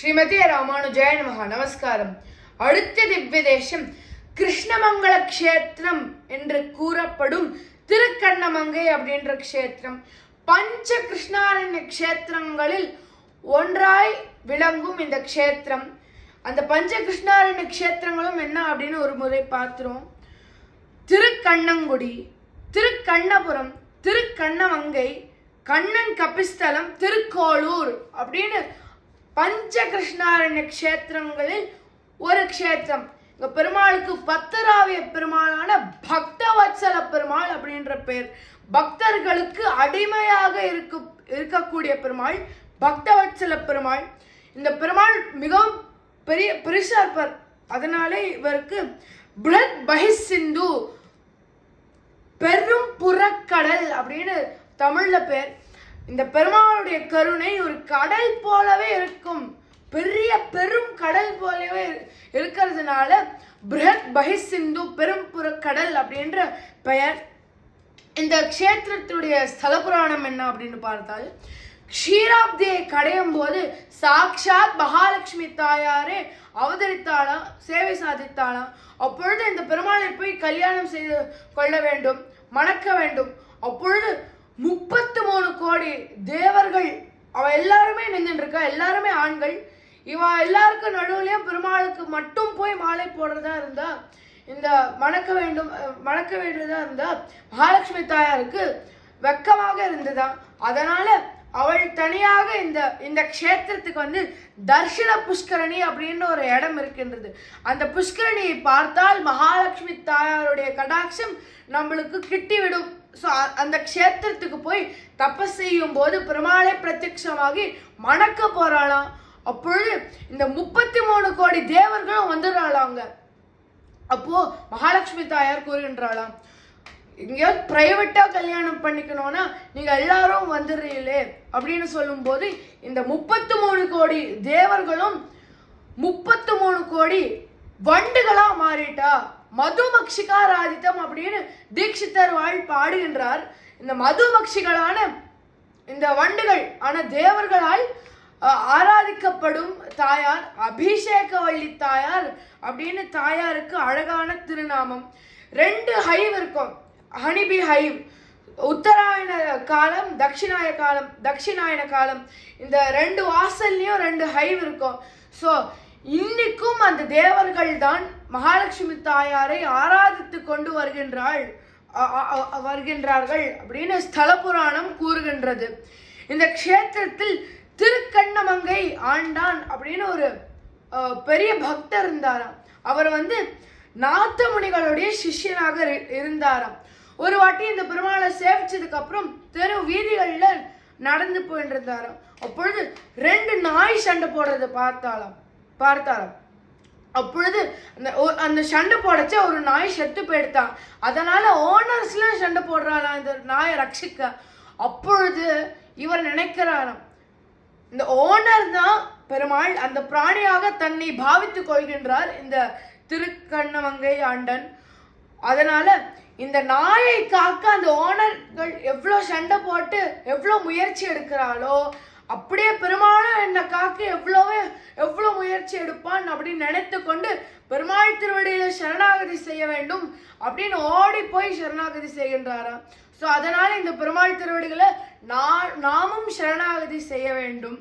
ஸ்ரீமதி ராமானுஜாய நமகா நமஸ்காரம். அடுத்த திவ்ய தேசம் கிருஷ்ணமங்கல க்ஷேத்திரம் என்று கூறப்படும் திருக்கண்ணமங்கை அப்படின்ற க்ஷேத்திரம். பஞ்ச கிருஷ்ணாரண்ய க்ஷேத்திரங்களில் ஒன்றாய் விளங்கும் இந்த க்ஷேத்திரம். அந்த பஞ்ச கிருஷ்ணாரண்ய க்ஷேத்திரங்களும் என்ன அப்படின்னு ஒரு முறை பார்த்துரும் திருக்கண்ணங்குடி திருக்கண்ணபுரம் திருக்கண்ணமங்கை கண்ணன் கபிஸ்தலம் திருக்கோளூர் அப்படின்னு பஞ்ச கிருஷ்ணாரண்ய க்ஷேத்திரங்களில் ஒரு க்ஷேத்திரம். இங்க பெருமாளுக்கு பத்தராவிய பெருமாளான பக்தவத்சல பெருமாள் அப்படின்ற பெயர் பக்தர்களுக்கு அடிமையாக இருக்க இருக்கக்கூடிய பெருமாள் பக்தவத்சல பெருமாள். இந்த பெருமாள் மிகவும் பெரிய பெருசா இருப்பார். அதனாலே இவருக்கு பிரத் பஹிசிந்து பெரும் புறக்கடல் அப்படின்னு தமிழ்ல பேர். இந்த பெருமாளுடைய கருணை ஒரு கடல் போலவே இருக்கும். பெரிய பெரும் கடல் போலவே இரு- இருக்கிறதுனால பிரஹத் பஹிசிந்து பெரும் புறக்கடல் அப்படின்ற பெயர். இந்த க்ஷேத்திரத்துடைய ஸ்தல புராணம் என்ன அப்படின்னு பார்த்தால் க்ஷீராப்தியை கடையும் போது சாக்ஷாத் மகாலட்சுமி தாயாரே அவதரித்தாளாம் சேவை சாதித்தாளாம் அப்பொழுது இந்த பெருமாளை போய் கல்யாணம் செய்து கொள்ள வேண்டும் மணக்க வேண்டும். அப்பொழுது முப்பத்து மூணு கோடி தேவர்கள் அவ எல்லாருமே நின்றுருக்கா எல்லாருமே ஆண்கள். இவ எல்லாருக்கும் நடுவுலையும் பெருமாளுக்கு மட்டும் போய் மாலை போடுறதா இருந்தா இந்த மணக்க வேண்டும் மணக்க வேண்டியதா இருந்தா மகாலட்சுமி தாயாருக்கு வெக்கமாக இருந்ததா? அதனால அவள் தனியாக இந்த இந்த க்ஷேத்திரத்துக்கு வந்து தர்ஷன புஷ்கரணி அப்படின்னு ஒரு இடம் இருக்கின்றது. அந்த புஷ்கரணியை பார்த்தால் மகாலட்சுமி தாயாருடைய கடாட்சம் நம்மளுக்கு கிட்டிவிடும். ஸோ அந்த க்ஷேத்திரத்துக்கு போய் தபஸ் செய்யும் போது பெருமாளை பிரத்யட்சமாகி மணக்க போகிறாளாம் அப்பொழுது இந்த முப்பத்தி மூணு கோடி தேவர்களும் வந்துடுறாளாங்க. அப்போது மகாலட்சுமி தாயார் கூறுகின்றாளாம் எங்கேயாவது ப்ரைவேட்டாக கல்யாணம் பண்ணிக்கணும்னா நீங்கள் எல்லாரும் வந்துடுறீங்களே அப்படின்னு சொல்லும்போது இந்த முப்பத்து மூணு கோடி தேவர்களும் முப்பத்து மூணு கோடி வண்டுகளாக மாறிட்டா. மதுமக்ஷிகாராதித்தம் அப்படின்னு தீட்சித்தர் வாழ் பாடுகின்றார். இந்த மதுமக்ஷிகளான இந்த வண்டுகள் ஆன தேவர்களால் ஆராதிக்கப்படும் தாயார் அபிஷேகவள்ளி தாயார் அப்படின்னு தாயாருக்கு அழகான திருநாமம். ரெண்டு ஹைவ் இருக்கும். Honeybee hive. உத்தராயண காலம் தட்சிணாய காலம் தட்சிணாயன காலம். இந்த ரெண்டு வாசல்லையும் ரெண்டு ஹைவ் இருக்கும். ஸோ இன்னைக்கும் அந்த தேவர்கள் தான் மகாலட்சுமி தாயாரை ஆராதித்து கொண்டு வருகின்றாள். வருகின்றார்கள் அப்படின்னு ஸ்தல புராணம் கூறுகின்றது. இந்த க்ஷேத்திரத்தில் திருக்கண்ணமங்கை ஆண்டான் அப்படின்னு ஒரு பெரிய பக்தர் இருந்தாராம். அவர் வந்து நாத்தமுனிகளுடைய சிஷ்யனாக இரு- இருந்தாராம். ஒரு வாட்டி இந்த பெருமாளை சேவிச்சதுக்கு அப்புறம் தெரு வீதிகளில் நடந்து போயிட்டு இருந்தாராம் அப்பொழுது ரெண்டு நாய் சண்டை போடுறதை பார்த்தாலாம் பார்த்தாராம். அப்பொழுது அந்த அந்த சண்டை போடச்ச ஒரு நாய் செத்து போயிடுத்தான் அதனால ஓனர்ஸ்லாம் சண்டை போடுறாராம் இந்த நாயை ரட்சிக்க. அப்பொழுது இவர் நினைக்கிறாராம் இந்த ஓனர் தான் பெருமாள் அந்த பிராணியாக தன்னை பாவித்துக் கொள்கின்றார் இந்த திருக்கண்ணமங்கை ஆண்டன். அதனால இந்த நாயை காக்க அந்த ஓனர்கள் எவ்வளோ சண்டை போட்டு எவ்வளோ முயற்சி எடுக்கிறாளோ அப்படியே பெருமான என்னை காக்க எவ்வளோவே எவ்வளோ முயற்சி எடுப்பான் அப்படின்னு நினைத்து கொண்டு பெருமாள் திருவடியில சரணாகதி செய்ய வேண்டும் அப்படின்னு ஓடி போய் சரணாகதி செய்கின்றாராம். ஸோ அதனால இந்த பெருமாள் திருவடிகளை நான் நாமும் சரணாகதி செய்ய வேண்டும்.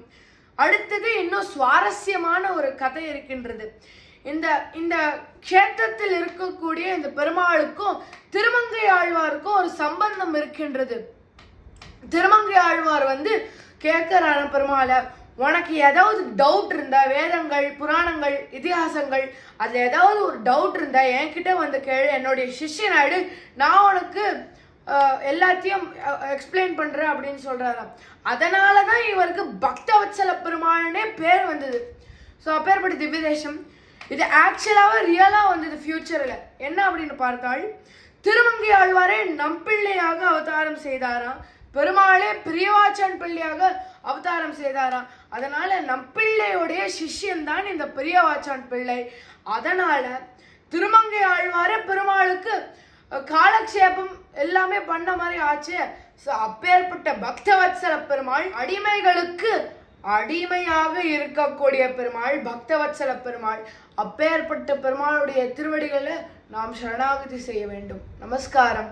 அடுத்தது இன்னும் சுவாரஸ்யமான ஒரு கதை இருக்கின்றது. இந்த இந்த க்ஷேத்திரத்தில் இருக்கக்கூடிய இந்த பெருமாளுக்கும் திருமங்கை ஆழ்வாருக்கும் ஒரு சம்பந்தம் இருக்கின்றது. திருமங்கை ஆழ்வார் வந்து கேட்கிறார பெருமாளை உனக்கு ஏதாவது டவுட் இருந்தா வேதங்கள் புராணங்கள் இதிகாசங்கள் அதில் ஏதாவது ஒரு டவுட் இருந்தா என்கிட்ட வந்து கேளு. என்னுடைய சிஷ்யனாயிடு நான் உனக்கு எல்லாத்தையும் எக்ஸ்பிளைன் பண்ணுறேன் அப்படின்னு சொல்கிறாராம் அதனால தான் இவருக்கு பக்தவத்சல பெருமாள்னே பேர் வந்தது. ஸோ அப்பேற்பட்ட திவ்ய தேசம் இது ஆக்சுவலாகவே ரியலாக வந்தது ஃப்யூச்சரில் என்ன அப்படின்னு பார்த்தால் திருமங்கை ஆழ்வாரே நம்பிள்ளையாக அவதாரம் செய்தாராம். பெருமாளே பிரியவாச்சன் பிள்ளையாக அவதாரம் செய்தாராம். அதனால நம்பிள்ளையுடைய சிஷ்யன் தான் இந்த பிரியவாச்சான் பிள்ளை. அதனால திருமங்கை ஆழ்வாரே பெருமாளுக்கு காலக்ஷேபம் எல்லாமே பண்ண மாதிரி ஆச்சு. ஸோ அப்பேற்பட்ட பக்தவத்சல பெருமாள் அடிமைகளுக்கு அடிமையாக இருக்கக்கூடிய பெருமாள் பக்தவத்சல பெருமாள். அப்பேற்பட்ட பெருமாளுடைய திருவடிகளை நாம் சரணாகதி செய்ய வேண்டும். நமஸ்காரம்.